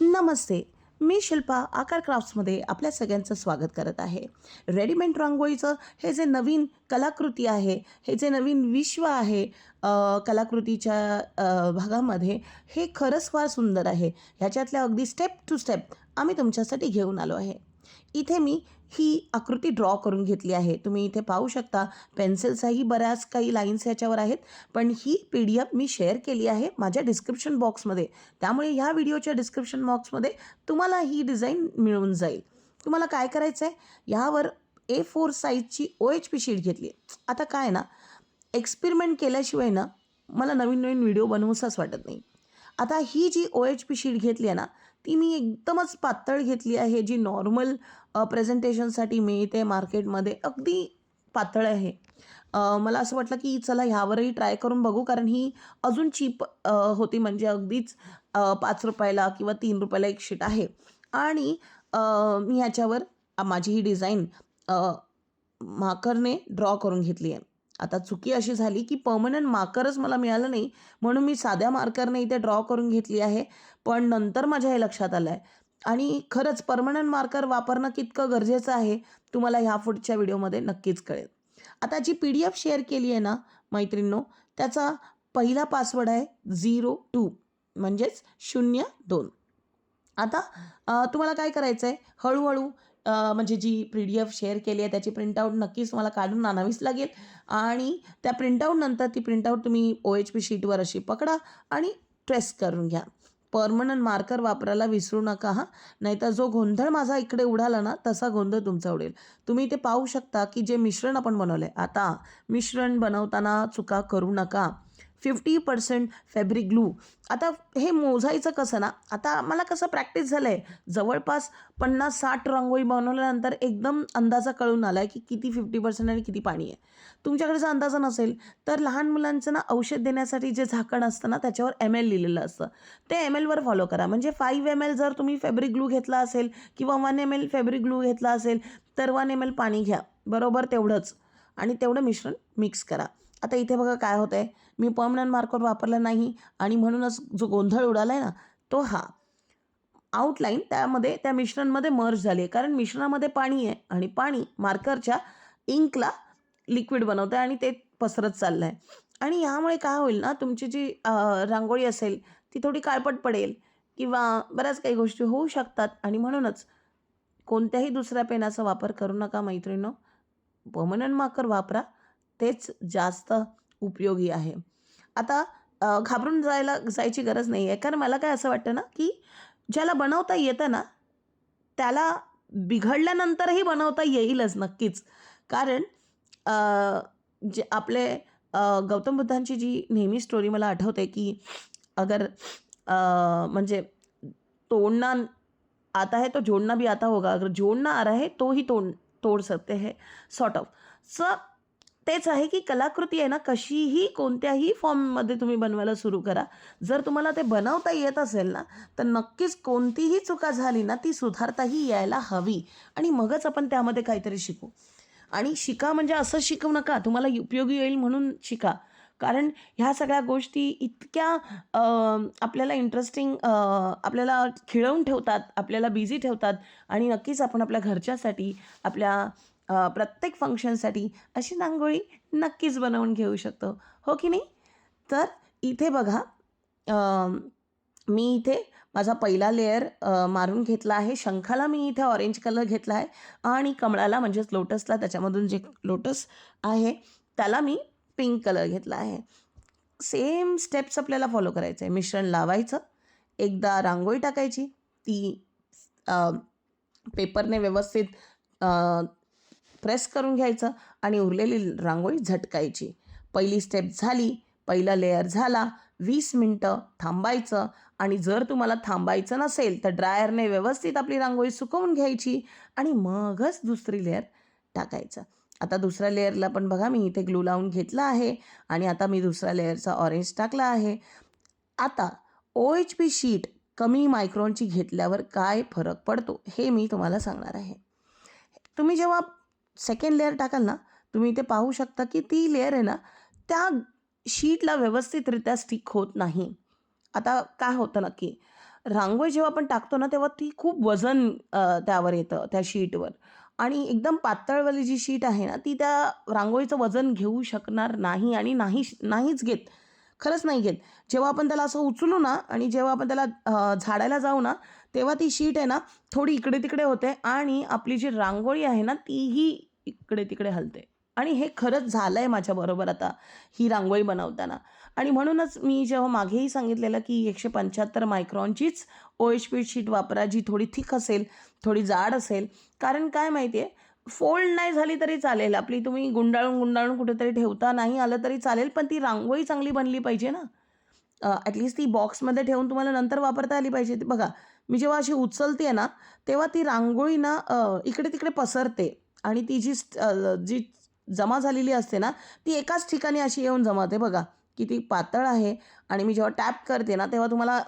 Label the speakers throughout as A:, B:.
A: नमस्ते मी शिल्पा आकार क्राफ्ट्समध्ये आपल्या सगळ्यांचं स्वागत करत आहे. रेडीमेड रांगोळीचं हे जे नवीन कलाकृती आहे हे जे नवीन विश्व आहे कलाकृतीच्या भागामध्ये हे खरंच फार सुंदर आहे. ह्याच्यातल्या अगदी स्टेप टू स्टेप आम्ही तुमच्यासाठी घेऊन आलो आहे. इथे मी ही आकृती ड्रॉ करून घेतली आहे. तुम्ही इथे पाहू शकता पेन्सिल्सही बऱ्याच काही लाईन्स ह्याच्यावर आहेत पण ही पी डी एफ मी शेअर केली आहे माझ्या डिस्क्रिप्शन बॉक्समध्ये त्यामुळे ह्या व्हिडिओच्या डिस्क्रिप्शन बॉक्समध्ये तुम्हाला ही डिझाईन मिळून जाईल. तुम्हाला काय करायचं आहे ह्यावर ए फोर साईजची ओ एच पी शीट घेतली. आता काय ना एक्सपेरिमेंट केल्याशिवाय ना मला नवीन नवीन व्हिडिओ बनवूसाच वाटत नाही. आता ही जी ओ एच पी शीट घेतली आहे ना ती मी एकदमच पातळ घेतली आहे जी नॉर्मल प्रेझेंटेशनसाठी मिळते मार्केटमध्ये अगदी पातळ आहे. मला असं वाटलं की चला ह्यावरही ट्राय करून बघू कारण ही अजून चीप होती म्हणजे अगदीच पाच रुपयाला किंवा तीन रुपयाला एक शीट आहे. आणि मी ह्याच्यावर माझी ही डिझाईन माकरने ड्रॉ करून घेतली आहे. आता चुकी अशी झाली की पर्मनंट मार्करच मला मिळालं नाही. म्हणून मी साध्या मार्करने इथे ड्रॉ करून घेतली आहे. पण नंतर माझ्या हे लक्षात आलं आहे आणि खरंच पर्मनंट मार्कर वापरणं कितकं गरजेचं आहे तुम्हाला ह्या पुढच्या व्हिडिओमध्ये नक्कीच कळेल. आता जी पी डी एफ शेअर केली आहे ना मैत्रिणींनो त्याचा पहिला पासवर्ड आहे झिरो टू म्हणजेच शून्य दोन. आता तुम्हाला काय करायचं आहे हळूहळू म्हणजे जी पी डी एफ शेअर केली आहे त्याची प्रिंटआउट नक्कीच तुम्हाला काढून आणावीच लागेल. आणि त्या प्रिंटआउटनंतर ती प्रिंटआउट तुम्ही ओ एच पी शीटवर अशी पकडा आणि ट्रेस करून घ्या. परमनंट मार्कर वापरायला विसरू नका हां. नाहीतर जो गोंधळ माझा इकडे उडाला ना तसा गोंधळ तुमचा उडेल. तुम्ही ते पाहू शकता की जे मिश्रण आपण बनवलं आहे आता मिश्रण बनवताना चुका करू नका. Fifty percent fabric glue. आता हे मोजायचं कसं ना? आता मला कसं प्रॅक्टिस झालं आहे जवळपास पन्नास साठ रांगोळी बनवल्यानंतर एकदम अंदाजा कळून आला आहे की किती फिफ्टी पर्सेंट आणि किती पाणी आहे. तुमच्याकडे जर अंदाजा नसेल तर लहान मुलांचं ना औषध देण्यासाठी जे झाकण असतं ना त्याच्यावर एम एल लिहिलेलं असतं. ते एम एलवर फॉलो करा. म्हणजे फाईव्ह एम एल जर तुम्ही फॅब्रिक ग्लू घेतला असेल किंवा one M L fabric glue घेतला असेल तर वन एम एल पाणी घ्या. बरोबर? तेवढंच. आणि तेवढं मिश्रण मिक्स करा. आता इथे बघा काय होतं आहे मी पर्मनंट मार्कर वापरला नाही आणि म्हणूनच जो गोंधळ उडाला आहे ना तो हा. आउटलाईन त्यामध्ये त्या मिश्रणमध्ये मर्ज झाली आहे कारण मिश्रणामध्ये पाणी आहे आणि पाणी मार्करच्या इंकला लिक्विड बनवतं आहे आणि ते पसरत चाललं आहे आणि ह्यामुळे काय होईल ना तुमची जी रांगोळी असेल ती थोडी काळपट पडेल किंवा बऱ्याच काही गोष्टी होऊ शकतात. आणि म्हणूनच कोणत्याही दुसऱ्या पेनाचा वापर करू नका मैत्रिणींनो. पर्मनंट मार्कर वापरा. तेच जास्त उपयोगी आहे. आता घाबरून जायला जायची गरज नाही आहे कारण मला काय असं वाटतं ना की ज्याला बनवता येतं ना त्याला बिघडल्यानंतरही बनवता येईलच नक्कीच. कारण जे आपले गौतम बुद्धांची जी नेहमी स्टोरी मला आठवते की अगर म्हणजे तोडना आता है तो जोड़ना भी आता होगा. अगर जोड़ना आ रहा है तो ही तोड तोड सकते है. सॉर्ट ऑफ स तेच आहे की कलाकृती आहे ना कशीही कोणत्याही फॉर्ममध्ये तुम्ही बनवायला सुरू करा. जर तुम्हाला ते बनवता येत असेल ना तर नक्कीच कोणतीही चुका झाली ना ती सुधारताही यायला हवी. आणि मगच आपण त्यामध्ये काहीतरी शिकू. आणि शिका म्हणजे असं शिकवू नका तुम्हाला उपयोगी येईल म्हणून शिका. कारण ह्या सगळ्या गोष्टी इतक्या आपल्याला इंटरेस्टिंग आपल्याला खिळवून ठेवतात आपल्याला बिझी ठेवतात. आणि नक्कीच आपण आपल्या घरच्यासाठी आपल्या प्रत्येक फंक्शनसाठी अशी रांगोळी नक्कीच बनवून घेऊ शकतो. हो की नाही? तर इथे बघा मी इथे माझा पहिला लेअर मारून घेतला आहे. शंखाला मी इथे ऑरेंज कलर घेतला आहे आणि कमळाला म्हणजेच लोटसला त्याच्यामधून जे लोटस आहे त्याला मी पिंक कलर घेतला आहे. सेम स्टेप्स आपल्याला फॉलो करायचं आहे. मिश्रण लावायचं एकदा रांगोळी टाकायची ती पेपरने व्यवस्थित प्रेस करून घ्यायचं आणि उरलेली रांगोळी झटकायची. पहिली स्टेप झाली पहिला लेअर झाला वीस मिनटं थांबायचं आणि जर तुम्हाला थांबायचं नसेल तर ड्रायरने व्यवस्थित आपली रांगोळी सुकवून घ्यायची आणि मगच दुसरी लेअर टाकायचं. आता दुसऱ्या लेअरला पण बघा मी इथे ग्लू लावून घेतला आहे आणि आता मी दुसऱ्या लेअरचा ऑरेंज टाकला आहे. आता ओ एच पी शीट कमी मायक्रॉनची घेतल्यावर काय फरक पडतो हे मी तुम्हाला सांगणार आहे. तुम्ही जेव्हा सेकंड लेअर टाकाल ना तुम्ही इथे पाहू शकता की ती लेअर आहे ना त्या शीटला व्यवस्थितरित्या स्टिक होत नाही. आता काय होतं नक्की? रांगोळी जेव्हा आपण टाकतो ना तेव्हा ती खूप वजन त्यावर येतं त्या शीटवर आणि एकदम पातळवाली जी शीट आहे ना ती त्या रांगोळीचं वजन घेऊ शकणार नाही आणि नाही नाहीच घेत. खरंच नाही घेत. जेव्हा आपण त्याला असं उचलू ना आणि जेव्हा आपण त्याला झाडायला जाऊ ना तेव्हा ती शीट आहे ना थोडी इकडे तिकडे होते आणि आपली जी रांगोळी आहे ना तीही इकडे तिकडे हलते. आणि हे खरंच झालं आहे माझ्याबरोबर आता ही रांगोळी बनवताना. आणि म्हणूनच मी जेव्हा मागेही सांगितलेलं की एकशे पंच्याहत्तर मायक्रॉनचीच ओ एच पी शीट वापरा जी थोडी थिक असेल थोडी जाड असेल. कारण काय माहिती आहे फोल्ड नाही झाली तरी चालेल. आपली तुम्ही गुंडाळून गुंडाळून कुठेतरी ठेवता नाही आलं तरी चालेल पण ती रांगोळी चांगली बनली पाहिजे ना. ॲटलिस्ट ती बॉक्समध्ये ठेवून तुम्हाला नंतर वापरता आली पाहिजे. ती बघा मी जेव्हा अशी उचलते ना तेव्हा ती रांगोळी ना इकडे तिकडे पसरते. आणि ती जी स्ट- जी जमा झालेली असते ना ती एकाच ठिकाणी अशी येऊन जमाते बघा की ती पातळ आहे. आणि मी जेव्हा टॅप करते ना तेव्हा तुम्हाला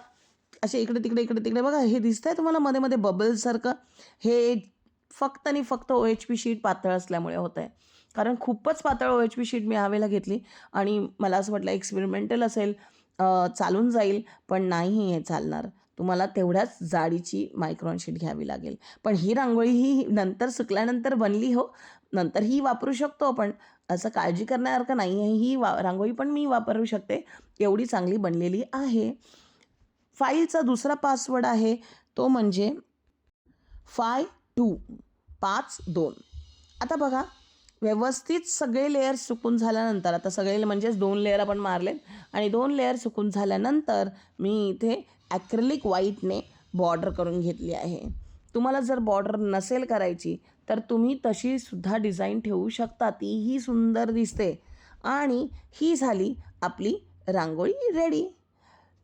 A: असे इकडे तिकडे इकडे तिकडे बघा हे दिसतंय तुम्हाला मध्ये मध्ये बबल्ससारखं हे फक्त आणि फक्त ओ एच पी शीट पातळ असल्यामुळे होत आहे कारण खूपच पातळ ओ एच पी शीट मी हवेला घेतली आणि मला असं वाटलं एक्सपेरिमेंटल असेल चालून जाईल पण नाही हे चालणार. तुम्हाला तेवढ्याच जाडीची मायक्रॉन शीट घ्यावी लागेल. पण ही रांगोळी ही नंतर सुकल्यानंतर बनली हो. नंतर ही वापरू शकतो आपण. असं काळजी करण्यासारखं नाही आहे ही वा रांगोळी पण मी वापरू शकते. एवढी चांगली बनलेली आहे. फाईलचा दुसरा पासवर्ड आहे. तो म्हणजे फाय टू पाच दोन. आता बघा व्यवस्थित सगळे लेअर सुकून झाल्यानंतर आता सगळे म्हणजेच दोन लेअर आपण मारलेत आणि दोन लेअर सुकून झाल्यानंतर मी इथे ॲक्रेलिक व्हाईटने बॉर्डर करून घेतली आहे. तुम्हाला जर बॉर्डर नसेल करायची तर तुम्ही तशी सुद्धा डिझाईन ठेवू शकता. तीही सुंदर दिसते. आणि ही झाली आपली रांगोळी रेडी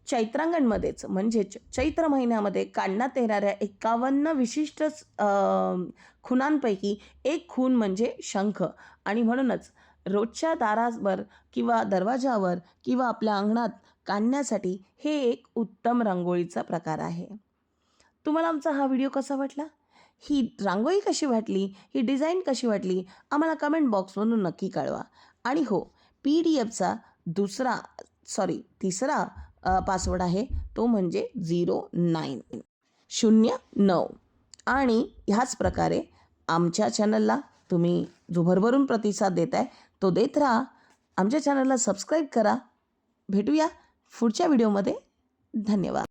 A: चैत्रांगणमध्येच म्हणजेच चैत्र महिन्यामध्ये काढण्यात येणाऱ्या एकावन्न विशिष्ट अं, खुणांपैकी एक खून म्हणजे शंख. आणि म्हणूनच रोजच्या दारावर किंवा दरवाजावर किंवा आपल्या अंगणात काढण्यासाठी हे एक उत्तम रांगोळीचा प्रकार आहे. तुम्हाला आमचा हा व्हिडिओ कसा वाटला? ही रांगोळी कशी वाटली? ही डिझाईन कशी वाटली? आम्हाला कमेंट बॉक्समधून नक्की कळवा. आणि हो पी डी एफचा दुसरा सॉरी तिसरा पासवर्ड आहे. तो म्हणजे झिरो नाईन शून्य नऊ. आणि ह्याच प्रकारे आमच्या चॅनलला तुम्ही जो भरभरून प्रतिसाद देत आहे तो देत राहा. आमच्या चॅनलला सबस्क्राईब करा. भेटूया पुढच्या व्हिडिओमध्ये धन्यवाद.